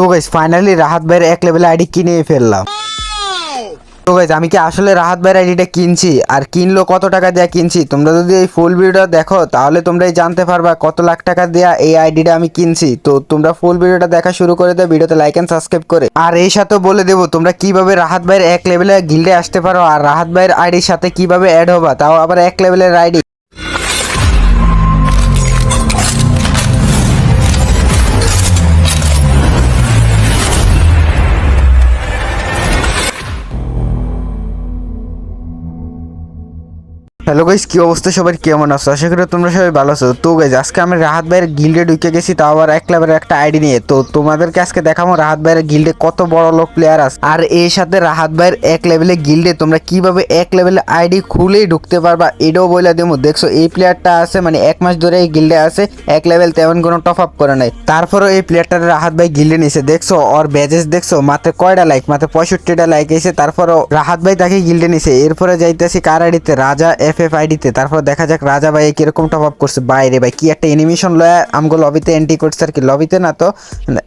তো guys finally Rahat ভাইয়ের এক লেভেলে আইডি কিনে ফেললাম। তো গাইস আমি কি আসলে রাহাত ভাইয়ের আইডিটা কিনছি? আর কিনলো কত টাকা দেয়া কিনছি? তোমরা যদি এই ফুল ভিডিওটা দেখো, তাহলে তোমরাই জানতে পারবা কত লাখ টাকা দেয়া এই আইডিটা আমি কিনছি। তো তোমরা ফুল ভিডিওটা দেখা শুরু করে দাও ভিডিওতে লাইক এন্ড সাবস্ক্রাইব করে। আর এই সাথে বলে দেবো, তোমরা কীভাবে রাহাত ভাইয়ের এক লেভেলে গিল্ডে আসতে পারো, আর রাহাত ভাইয়ের আইডির সাথে কীভাবে অ্যাড হবা, তাও আবার এক লেভেলের আইডি হ্যালো গাইস কি অবস্থা? সবার কেমন আছো? আশা করি তোমরা সবাই ভালো আছো। তো গাইস আজকে আমি রাহাত ভাইয়ের গিল্ডে ঢুকে গেছি, তাও আবার এক লেভেলের একটা আইডি নিয়ে। তো তোমাদেরকে আজকে দেখাবো রাহাত ভাইয়ের গিল্ডে কত বড় লোক প্লেয়ার আছে। আর এর সাথে রাহাত ভাইয়ের এক লেভেলে গিল্ডে তোমরা কীভাবে এক লেভেলে আইডি খুলেই ঢুকতে পারবা, এটাও বলে দেবো দেখছ, এই প্লেয়ারটা আছে মানে এক মাস ধরে এই গিল্ডে আছে, এক লেভেল তেমন কোনো টপ আপ করে নাই। তারপরও এই প্লেয়ারটা রাহাত ভাই গিল্ডে নিছে। দেখছ, ওর ব্যাজেস দেখছ, মাত্র কয়টা লাইক মাত্র পঁয়ষট্টিটা লাইক এসে, তারপরও রাহাত ভাই তাকে গিল্ডে নিছে। এরপরে যাইতেছি কার আইডিতে রাজা এফ এফ আইডিতে তারপর দেখা যাক রাজা ভাই কীরকম টপ আপ করছে। বাইরে ভাই, কি একটা অ্যানিমেশন লয় আমগো লবিতে এন্ট্রি করছে আর কি। লবিতে না তো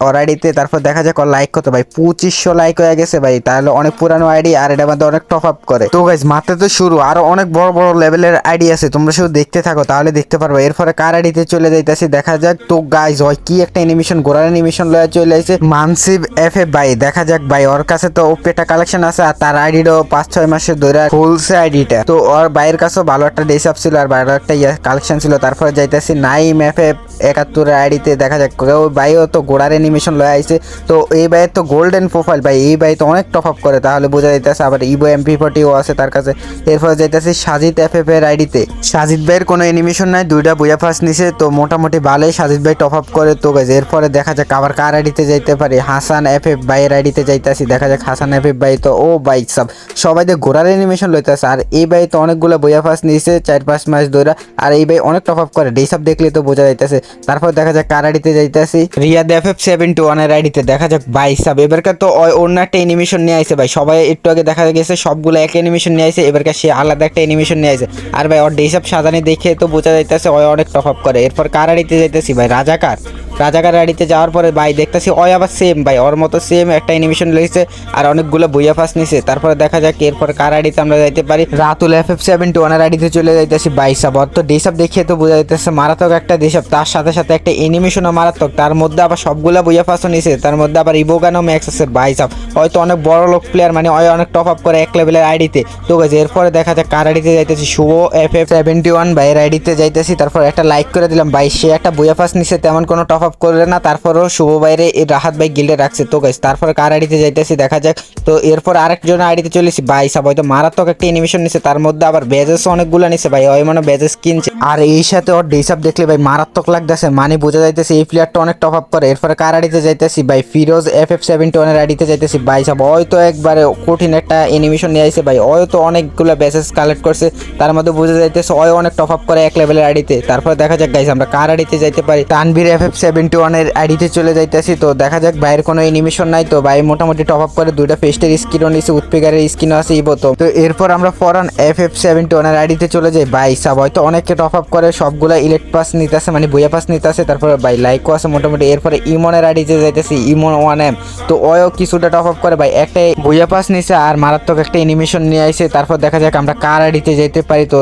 ওর আইডিতে তারপর দেখা যাক ওর লাইক কত। ভাই, পঁচিশশো লাইক হয়ে গেছে ভাই। তাহলে অনেক পুরানো আইডি আর এটা মধ্যে অনেক টপ আপ করে। তো গাইজ মাত্র তো শুরু। আরও অনেক বড় বড় লেভেলের আইডি আছে। তোমরা শুধু দেখতে থাকো, তাহলে দেখতে পারবে। এরপরে কার আইডিতে চলে যাইতেছি, দেখা যাক। তো গাইজ হয় কি একটা অ্যানিমেশন গোড়ার অ্যানিমেশন লয়া চলে আসে। মানসিব এফ এফ ভাই, দেখা যাক ভাই। ওর কাছে তো ওপেটা কালেকশন আছে, আর তার আইডিটাও পাঁচ ছয় মাসের ধরে খুলছে আইডিটা তো ওর ভাইয়ের কাছেও ভালো একটা ডেসাপ ছিল আর ভালো একটা কালেকশন ছিল। তারপরে যাইতেছি নাই এফ এফ একাত্তরের আইডিতে দেখা যাক। ওই ভাইও তো গোড়ার অ্যানিমেশন লয়ে আইছে। তো এই ভাইয়ের তো গোল্ডেন প্রোফাইল ভাই, এই ভাই তো অনেক টপ আপ করে, তাহলে বোঝা যাইতেছে আবার ইভো এমপি ফোর্টিও আছে তার কাছে। এরপরে যাইতেছি সাজিদ এফ এফ এর আইডিতে। সাজিদ ভাইয়ের কোনো অ্যানিমেশন নাই, দুইটা বইয়া ফার্স্ট নিছে, তো মোটামুটি ভালোই সাজিদ ভাই টপ আপ করে তো গেছে এরপরে দেখা যাক আবার কার আইডিতে যাইতে পারি। হাসান এফ এফ ভাইয়ের আইডিতে যাইতেছি, দেখা যাক হাসান এফ এফ ভাই তো, ও বাইক সব, সবাই দিয়ে ঘোরার অ্যানিমেশন লইতেছে। আর এই ভাই তো অনেকগুলো বইয়া ফার্স্ট নিছে, চার পাঁচ মাস ধরে আর এই বাই অনেক টপ আপ করে। ডেসব দেখলে তো বোঝা যাইতেছে। তারপর দেখা যাক কার আইডিতে যাইতেছি। Riya F F seven two ওয়ানের আইডিতে, দেখা যাক ভাই সাব এবারকার তো অন্য একটা অ্যানিমেশন নিয়ে আইছে ভাই। সবাই একটু আগে দেখা গেছে, সবগুলো এক অ্যানিমেশন নিয়ে আইছে এবারকার সে আলাদা একটা অ্যানিমেশন নিয়ে আইছে। আর ভাই, ওর ডেসব সাজানি দেখে তো বোঝা যাইতেছে অনেক টপ আপ করে। এরপর কার আইডিতে যাইতেছি ভাই? রাজাকার রাজাকার আইডিতে যাওয়ার পরে, ভাই, দেখতেছি ওই আবার সেম ভাই, ওর মতো সেম একটা অ্যানিমেশন লেগেছে আর অনেকগুলো বইয়া ফাঁস নিছে। তারপরে দেখা যাক এরপর কার আইডিতে আমরা যাইতে পারি। Ratul F F seven two ওনার আইডিতে চলে যাইতেছি। বাইসাব অত ডেসাব দেখিয়ে তো বোঝা যাইতেছে, মারাত্মক একটা দেশাব তার সাথে সাথে একটা অ্যানিমেশনও মারাত্মক। তার মধ্যে আবার সবগুলা বইয়া ফাঁসও নিছে। তার মধ্যে আবার ইবোগানো ম্যাক্স আছে। বাইসাব হয়তো অনেক বড় লোক প্লেয়ার মানে ওই অনেক টপ আপ করে এক লেভেলের আইডিতে তো গেছে এরপরে দেখা যাক কার আইডিতে যাইতেছি। Shuvo F F seventy one ভাইয়ের আইডিতে যাইতেছি। তারপর একটা লাইক করে দিলাম। ভাই, সে একটা বইয়া ফাঁস নিছে, তেমন কোনো টপ আপ করলে না, তারপরও শুভ বাইরে এই রাহাত ভাই গিল্ডে রাখছে। তো গাইস তারপরে কার আইডিতে যাইতেছি দেখা যাক। তো এরপর আরেকজন আইডিতে চলেছি ভাই, সাব হয়তো মারাত্মক একটা অ্যানিমেশন নিছে। তার মধ্যে আবার বেজেস অনেকগুলো নিছে ভাই। ওই মানে বেজেস কিনছে। আর এই সাথে ওর ডেসাপ দেখলে ভাই মারাত্মক লাগতেছে। মানে বোঝা যাইতেছে এই প্লেয়ারটা অনেক টপ আপ করে। এরপরে কার আইডিতে যাইতেছি? ভাই ফিরোজ এফ এফ সেভেন্টি ওয়ানের আইডিতে যাইতেছি। ভাই, সাব হয়তো একবারে কঠিন একটা অ্যানিমেশন নিয়ে আইছে ভাই। ওই তো অনেকগুলো বেসেস কালেক্ট করছে। তার মধ্যে বোঝা যাইতেছে ওই অনেক টপ আপ করে এক লেভেলের আইডিতে। তারপরে দেখা যাক গাইস আমরা কার আইডিতে যাইতে পারি? তানভীর এফ এফ সেভেন্টি ওয়ানের আইডিতে চলে যাইতেছি, তো দেখা যাক ভাইয়ের কোনো অ্যানিমেশন নাই, তো ভাই মোটামুটি টপ আপ করে দুইটা ফেস্টের স্কিনও নিছে উৎপিকারের স্কিনও আছে ইবো তো তো এরপর আমরা ফরান এফ এফ সেভেন্টি ওয়ানের আইডিতে চলে যাই। ভাই সাব, হয়তো অনেককে টপ আপ করে, সবগুলো ইলেক্ট পাস নিতেছে মানে বইয়া পাস নিতেছে, তারপরে ভাই লাইকও আছে মোটামুটি। এরপরে ইমনের আইডিতে যাইতেছি ইমন ওয়ান এম তো ওয়ও কিছুটা টপ আপ করে, ভাই একটা বইয়া পাস নিছে, আর মারাত্মক একটা অ্যানিমেশন নিয়ে আইছে। তারপর দেখা যাক আমরা কার আইডিতে যেতে পারি। তো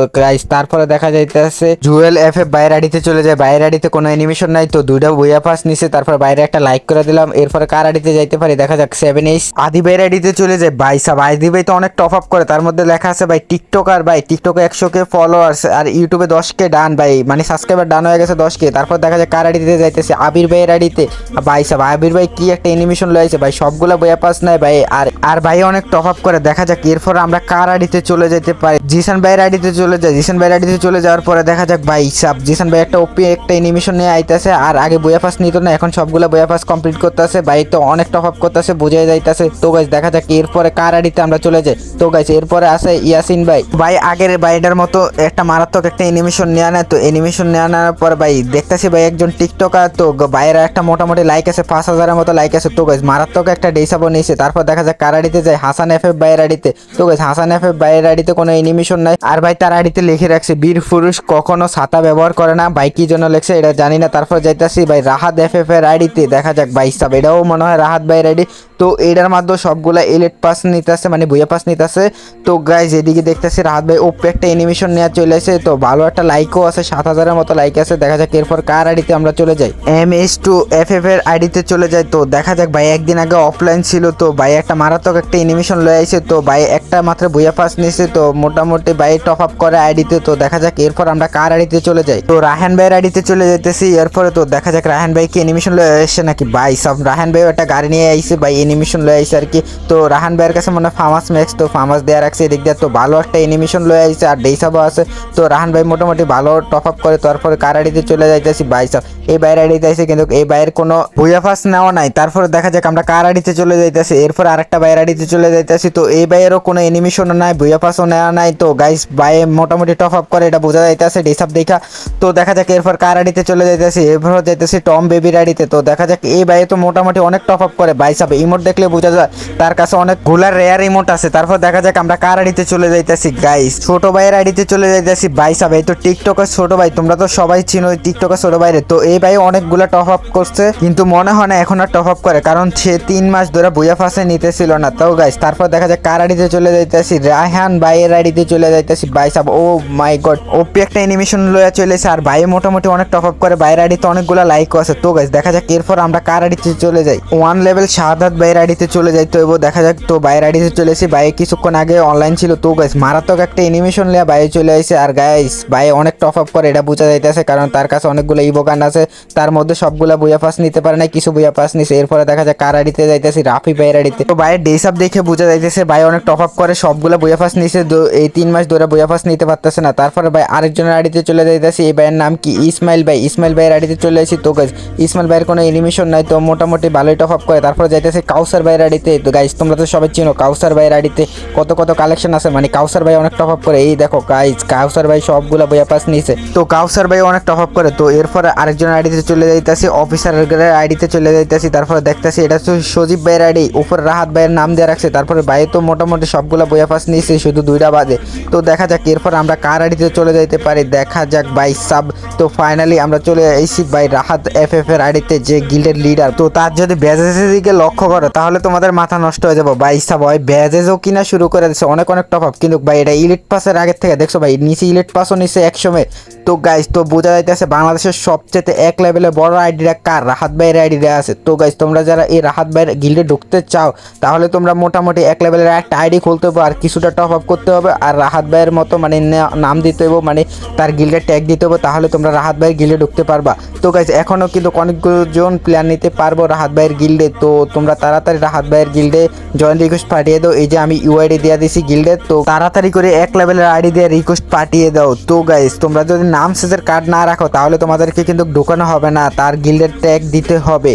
তারপরে দেখা যাইতেছে জুয়েল এফ এফ বাইরের আইডিতে চলে যায় বাইরের আইডিতে কোনো অ্যানিমেশন নাই, তো দুইটা বইয়া পাস নিছে, তারপর বাইরে একটা লাইক করে দিলাম, এরপরে কার আইডিতে যাইতে পারি? দেখা যাক সেভেন এইস আদি ভাইয়ের আইডিতে চলে যায় ভাই সাব আদি ভাই তো অনেক টপ আপ করে, তার মধ্যে লেখা আছে, ভাই টিকটকার ভাই টিকটকে একশো কে ফলোয়ার্স আর ইউটিউবে দশ কে ডান ভাই মানে সাবস্ক্রাইবার ডান হয়ে গেছে দশ কে তারপর দেখা যায় কার আইডিতে যাইতেছে, আবির ভাইয়ের আইডিতে। ভাই সাব, আবির ভাই কি একটা অ্যানিমেশন লয়েছে ভাই, সবগুলো বইয়া পাস নাই, ভাই, আর আর ভাই অনেক টপ আপ করে। দেখা যাক, এরপর আমরা কার আইডিতে চলে যেতে পারি? জিসান ভাইয়ের আইডিতে চলে যায় জিসান ভাইয়ের আইডিতে চলে যাওয়ার পরে দেখা যাক, ভাই সাব, জিসান ভাই একটা ওপি একটা অ্যানিমেশন নিয়ে আইতেছে, আর আগে বইয়া পাস নিত না, এখন সবগুলো বইয়া পাস কমপ্লিট করতেছে ভাই তো অনেক টপ আপ করতেছে বুঝে যাইতেছে। তো গাইস দেখা যাক এরপরে কার আইডিতে আমরা চলে যাই। তো গাইস এরপরে আছে ইয়াসিন ভাই। ভাই, আগের বাইটার মতো একটা মারাত্মক একটা অ্যানিমেশন নেওয়া নেয় তো অ্যানিমেশন নেওয়া নেওয়ার পর ভাই, দেখতেছি ভাই একজন টিকটকার তো বাইরে একটা মোটামুটি লাইক আছে, পাঁচ হাজারের মতো লাইক আছে। তো গাইস মারাত্মক একটা ডেসাবো নিয়েছে তারপর দেখা যাক কার আইডিতে যায়, হাসান এফ এফ ভাইয়ের আইডিতে তো গাইস হাসান এফ এফ ভাইয়ের আইডিতে কোনো অ্যানিমেশন নাই। আর ভাই, তার আড়িতে লিখে রাখছে, বীর পুরুষ কখনো ছাতা ব্যবহার করে না। ভাই, কি জন্য লেখছে, এটা জানি না। তারপর যাইতাছি, ভাই রাহাত এফ এফ এর আইডিতে দেখা যাক ভাই সাব এটাও মনে হয় রাহাত ভাইয়ের আইডি তো এটার মাধ্যমে সবগুলা এলেট পাস নিতেছে মানে বইয়া পাস নিতেছে। তো গাইজ এদিকে দেখতেছি রাহাত ভাই ওপে একটা অ্যানিমেশন নেওয়া চলে আসে। তো ভালো একটা লাইকও আছে, সাত হাজারের মতো লাইক আছে। দেখা যাক এরপর কার আইডিতে আমরা চলে যাই। M S two F F এর আইডিতে চলে যাই। তো দেখা যাক ভাই, একদিন আগে অফলাইন ছিল। তো ভাই একটা মারাত্মক একটা অ্যানিমেশন লয়ে আইছে। তো ভাই একটা মাত্র বইয়া পাস নিয়েছে তো মোটামুটি ভাই টপ আপ করে আইডিতে তো। দেখা যাক এরপর আমরা কার আইডিতে চলে যাই। তো রাহান ভাইয়ের আইডিতে চলে যাইতেছি। এরপরে তো দেখা যাক রাহান ভাই কি অ্যানিমেশন লয়ে এসছে নাকি। ভাই, সব রাহান ভাই একটা গাড়ি নিয়ে আইছে। ভাই অ্যানিমেশন লয়ে আইছে আর কি তো রাহান ভাইয়ের কাছে মনে হয় ফার্মাস ম্যাক্স তো ফার্মাস দেওয়া রাখছে এদিক দিয়ে। তো ভালো একটা অ্যানিমেশন লয়ে আইছে আর ডেইসাবও আছে। তো রাহান ভাই মোটামুটি ভালো টপ আপ করে, তারপরে কার আইডিতে চলে যাইতেছি? ভাই সব। এই বাইরের আইডিতে আইছে কিন্তু এই বাইরের কোনো ভুয়া ফাস নেওয়া নাই। তারপরে দেখা যাক আমরা কার আইডিতে চলে যাইতেছি। এরপর আরেকটা বাইরের আইডিতে চলে যাইতেছি। তো এই বাইরেরও কোনো অ্যানিমেশনও নাই, ভুয়া ফাসও নেওয়া নাই। তো গাইস বাই মোটামুটি টপ আপ করে, এটা বোঝা যাইতেছে ডেসাপ দেখা। তো দেখা যাক এরপর কার আইডিতে চলে যাইতেছি। এরপর যাইতেছি টম বেবির আইডিতে তো দেখা যাক এই বাইরে তো মোটামুটি অনেক টপ আপ করে। বাইসাপ ইমোট দেখলে বোঝা যায় তার কাছে অনেকগুলার রেয়ার ইমোট আছে। তারপর দেখা যাক আমরা কার আইডিতে চলে যাইতেছি। গাইস ছোট ভাইয়ের আইডিতে চলে যাইতেছি। বাইসাপ এই তো টিকটকের ছোট ভাই, তোমরা তো সবাই চিনো টিকটকের ছোট ভাইরে। তো এই ভাই অনেকগুলা টপ আপ করছে, কিন্তু মনে হয় না এখন আর টপ আপ করে, কারণ সে তিন মাস ধরে বইয়া ফাঁসে নিতেছিল না। তাও গাইস তারপর দেখা যাক কার আইডিতে চলে যাইতেছি। রায়হান ভাইয়ের আইডিতে চলে যাইতেছি। বাইসাপ ও মাই গড ওপি একটা অ্যানিমেশন লয়ে চলেছে আর ভাই মোটামুটি অনেক টপ আপ করে। বাইরের আইডিতে অনেকগুলো লাইকও আছে। তো গাইস দেখা যাক এরপর আমরা কার আইডিতে চলে যাই। ওয়ান লেভেল শাহাদাত বাইরের আইডিতে চলে যাই তো, এবার দেখা যাক তো বাইরের আইডিতে চলে এসে ভাই কিছুক্ষণ আগে অনলাইন ছিল তো গাইস মারাত্মক একটা অ্যানিমেশন লিয়া বাইরে চলে আসে আর গাইস ভাই অনেক টপ আপ করে, এটা বোঝা যাইতেছে কারণ তার কাছে অনেকগুলো ইবোগান আছে, তার মধ্যে সবগুলা বইয়া পাস নিতে পারে না কিছু বইয়া পাস নিছে। এরপরে দেখা যায় কার আইডিতে যাইতেছি রাফি ভাইয়ের আইডিতে তো ভাইয়ের ডেসাপ দেখে বোঝা যাইতেছে ভাই অনেক টপ আপ করে, সবগুলা বইয়া পাস নিছে এই তিন মাস ধরে বইয়া পাস নিতে পারতেছে না। তারপরে ভাই আরেকজনের আইডিতে চলে যাইতেছি, এই ভাইয়ের নাম কি? ইসমাইল ভাই ইসমাইল ভাইয়ের আইডিতে চলে আসি তো গাইস ইসমাইল ভাইয়ের কোনো এনিমেশন নাই তো, মোটামুটি ভালোই টপ আপ করে। তারপরে যাইতেছে কাউসার ভাইয়ের আইডিতে তো গাইস তোমরা তো সবাই চিনো কাউসার ভাইয়ের আইডিতে কত কত কালেকশন আছে মানে কাউসার ভাই অনেক টপ আপ করে। এই দেখো গাইস কাউসার ভাই সবগুলা বইয়া পাস নিছে তো কাউসার ভাই অনেক টপ আপ করে, তো এরপরে আরেকজনের আইডিতে চলে যাইতেছি অফিসারের আইডিতে চলে যাইতেছি, তারপরে দেখতেছি এটা হচ্ছে সজীব ভাইয়ের আইডি উপরে রাহাত ভাইয়ের নাম দিয়ে রাখছে, তারপরে ভাই তো মোটামুটি সবগুলা বইয়া পাস নিয়েছে, শুধু দুইটা বাজে। তো দেখা যাক, এরপর আমরা কার আইডিতে চলে যাইতে পারি, দেখা যাক ভাই সাব। তো ফাইনালি আমরা চলে এসেছি ভাই রাহাত এফ এফ এর আইডিতে যে গিল্ডের লিডার তো তার যদি ব্যাজেসের দিকে লক্ষ্য করো, তাহলে তোমাদের মাথা নষ্ট হয়ে যাব। ভাই সাব ভাই ব্যাজেজও কিনা শুরু করে দিচ্ছে অনেক অনেক টপ আপ কিন্তু ভাই, এটা ইলিট পাসের আগের থেকে, দেখছ ভাই? নিচে ইলিট পাসও নিচে একসময়। তো গাইজ তো বোঝা যাইতেছে বাংলাদেশের সবচেয়ে এক লেভেলে বড় আইডিটা কার? রাহাত ভাইয়ের আইডিটা আছে। তো গাইজ তোমরা যারা এই রাহাত ভাইয়ের গিল্ডে ঢুকতে চাও, তাহলে তোমরা মোটামুটি এক লেভেলের একটা আইডি খুলতে হবে আর কিছুটা টপ আপ করতে হবে। আর রাহাত ভাইয়ের মতো মানে নাম দিতে হবে মানে তার গিল্ডে ট্যাগ দিতে হবে, তাহলে তোমরা রাহাত ভাইয়ের গিল্ডে ঢুকতে পারবা। তো গাইজ এখনও কিন্তু অনেকগুলো জন প্লেয়ার নিতে পারব রাহাত ভাইয়ের গিল্ডে তো তোমরা তাড়াতাড়ি রাহাত ভাইয়ের গিল্ডে জয়েন রিকোয়েস্ট পাঠিয়ে দাও। এই যে আমি ইউআইডি দিয়ে দিছি গিল্ডে, তো তাড়াতাড়ি করে এক লেভেলের আইডি দিয়ে রিকোয়েস্ট পাঠিয়ে দাও। তো গাইজ তোমরা যদি নাম সেজের কার্ড না রাখো, তাহলে তোমাদেরকে কিন্তু ঢোকানো হবে না, তার গিল্ডের ট্যাগ দিতে হবে।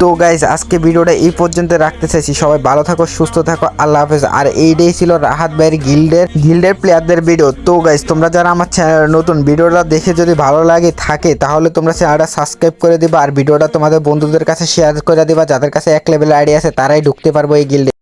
তো গাইজ আজকে ভিডিওটা এই পর্যন্ত রাখতে চাইছি। সবাই ভালো থাকো, সুস্থ থাকো, আল্লাহ হাফেজ। আর এইটাই ছিল রাহাত ভাইয়ের গিল্ডের গিল্ডের প্লেয়ারদের ভিডিও তো গাইজ তোমরা যারা আমার নতুন, ভিডিওটা দেখে যদি ভালো লাগে থাকে, তাহলে তোমরা চ্যানেলটা সাবস্ক্রাইব করে দিবা। আর ভিডিওটা তোমাদের বন্ধুদের কাছে শেয়ার করে দিবা, যাদের কাছে এক লেভেল আইডি আছে তারাই ঢুকতে পারব এই গিল্ডে